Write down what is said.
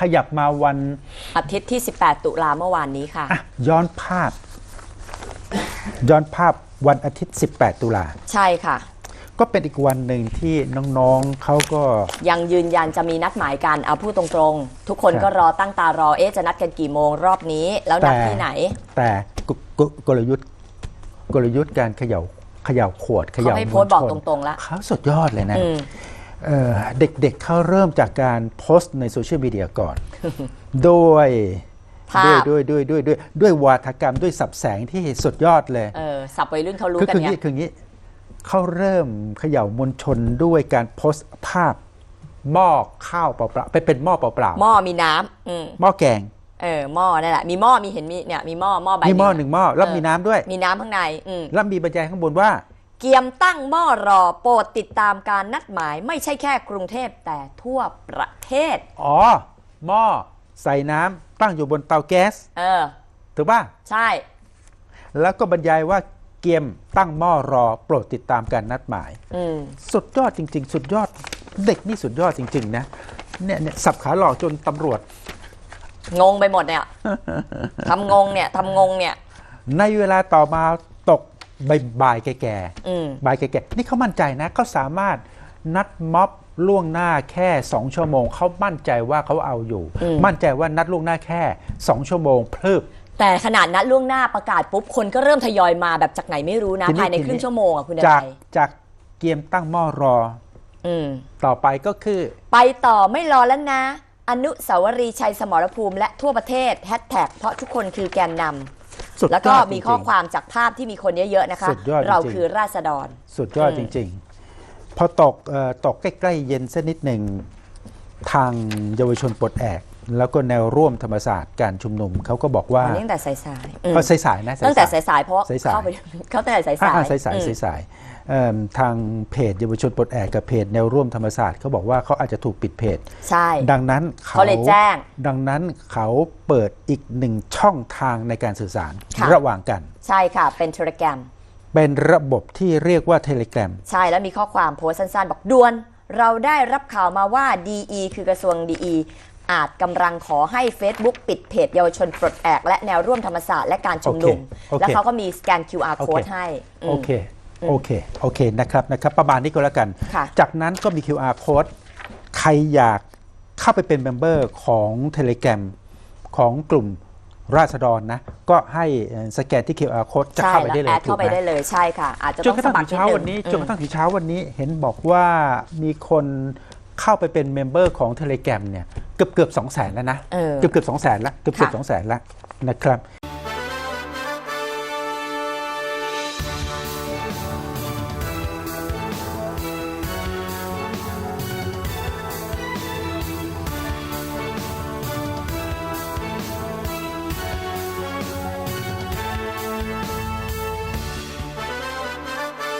ขยับมาวันอาทิตย์ที่ 18 ตุลาเมื่อวานนี้ค่ะ อะย้อนภาพ ย้อนภาพวันอาทิตย์ 18 ตุลา ใช่ค่ะ ก็เป็นอีกวันหนึ่งที่น้องๆเขาก็ ยังยืนยันจะมีนัดหมายกันเอาพูดตรงๆ ทุกคนครับ ก็รอตั้งตารอเอ๊ะจะนัดกันกี่โมงรอบนี้ แล้วนัดแต่ที่ไหน แต่กกกลยุทธ์กลยุทธ์การเขย่าเขย่าขวดเขย่าเขาให้มโพวสลต์บอกชตนรงๆแล้วเขาสุดยอดเลยนะ อืม เอ่อเด็กๆเขาเริ่มจากการโพสต์ในโซเชียลมีเดียก่อน โดยภาพด้วยด้วยด้วยด้วยด้วยด้วยวาทกรรมด้วยสับแสงที่สุดยอดเลยเออสับวัยรุ่นเขารู้คือกันคือไงงี้คืองี้เขาเริ่มเขย่ามวลชนด้วยการโพสต์ภาพหม้อข้าวเปล่าๆไปเป็นหม้อเปล่าหม้อมีน้ำอืมๆหม้อแกงเออหม้อนั่นแหละมีหม้อมีเห็นมีเนี่ยมีหม้อหม้อใบมีหม้อนึ่ะหนึ่งหม้อแล้วเออมีน้ำด้วย มีน้ำข้างในอืมแล้วมีบรรยายข้างบนว่า เกียมตั้งหม้อรอโปรดติดตามการนัดหมาย ไม่ใช่แค่กรุงเทพแต่ทั่วประเทศ อ๋อ หม้อใส่น้ำตั้งอยู่บนเตาแก๊สเออ ถูกป่ะ ใช่ แล้วก็บรรยายว่าเกียมตั้งหม้อรอโปรดติดตามการนัดหมาย อืม สุดยอดจริง ๆ สุดยอด เด็กนี่สุดยอดจริง ๆ นะ เนี่ยเนี่ยสับขาหลอกจนตำรวจ งงไปหมดเนี่ย ทำงงเนี่ยทำงงเนี่ย ในเวลาต่อมา ตกบ่ายๆแก่อืมๆบ่ายแก่ๆนี่เขามั่นใจนะเขาสามารถนัดม็อบล่วงหน้าแค่2ชั่วโมงเขามั่นใจว่าเขาเอาอยู่อืมมั่นใจว่านัดล่วงหน้าแค่2ชั่วโมงเพลิบแต่ขนาดนัดล่วงหน้าประกาศปุ๊บคนก็เริ่มทยอยมาแบบจากไหนไม่รู้นะทีนี้ภายในทีนี้ครึ่งชั่วโมงอะคุณดจากนัยจากเกียมตั้งหม้อรออืมต่อไปก็คือ ไปต่อไม่รอแล้วนะ อนุสาวรีย์ชัยสมรภูมิและทั่วประเทศแฮชแท็กเพราะทุกคนคือแกนนำ สุดแล้วยก็อดจมีริงๆ ข้อความจากภาพที่มีคนเยอะๆนะคะ สุดยอดจริงๆ เราคือราษฎร สุดยอดอืจมริง ๆ พอตกเอ่อตกใกล้ ๆ เย็นสักนิดหนึ่งทางเยาวชนปลดแอก แล้วก็แนวร่วมธรรมศาสตร์การชุมนุมเขาก็บอกว่าอันนี้ตั้งแต่สายๆอืมเขาสายๆนะตั้งแต่ๆสายๆเพราะสายๆเข้าไปเขาตั้งแต่สายอ่าๆสายสายอืมสายสายๆเอิ่มทางเพจเยาวชนปลดแอกกับเพจแนวร่วมธรรมศาสตร์เขาบอกว่าเขาอาจจะถูกปิดเพจใช่ดังนั้นเขาเลยแจ้ง ดังนั้นเขาเปิดอีกหนึ่งช่องทางในการสื่อสารค่ะระหว่างกัน ใช่ค่ะเป็นเทเลแกรมเป็นระบบที่เรียกว่าเทเล gram ใช่แล้วมีข้อความโพสต์สั้นๆ บอกด่วนเราได้รับข่าวมาว่า DE คือกระทรวง DE อาจกำลังขอให้ Facebook ปิดเพจเยาวชนปลดแอกและแนวร่วมธรรมศาสตร์และการชุมนุม โอเคโอเค แล้วเขาก็มีสแกน QR โอเค code ให้อืมโอเค โอเค โอเค นะครับ นะครับ ประมาณนี้ก็แล้วกัน ค่ะจากนั้นก็มี QR code ใครอยากเข้าไปเป็นเมมเบอร์ของ Telegram ของกลุ่มราษฎรนะ ก็ให้เอ่อสแกนที่ QR code จะใช่เข้าไปแล้วได้เลแอยดถูเข้ากไปไหมได้เลยใช่ค่ะ อาจจะจต้นองกระสทั่งมัคถึรงนิดเช้านึวันนี้งจนกระทั่งถึงเช้าวันนี้เห็นบอกว่ามีคนเข้าไปเป็นเมมเบอร์ของ Telegram เนี่ย เกือบเกือบสองแสนแล้วนะเออเกือบเกือบสองแสนแล้วเกือบเกือบค่ะสองแสนแล้วนะครับ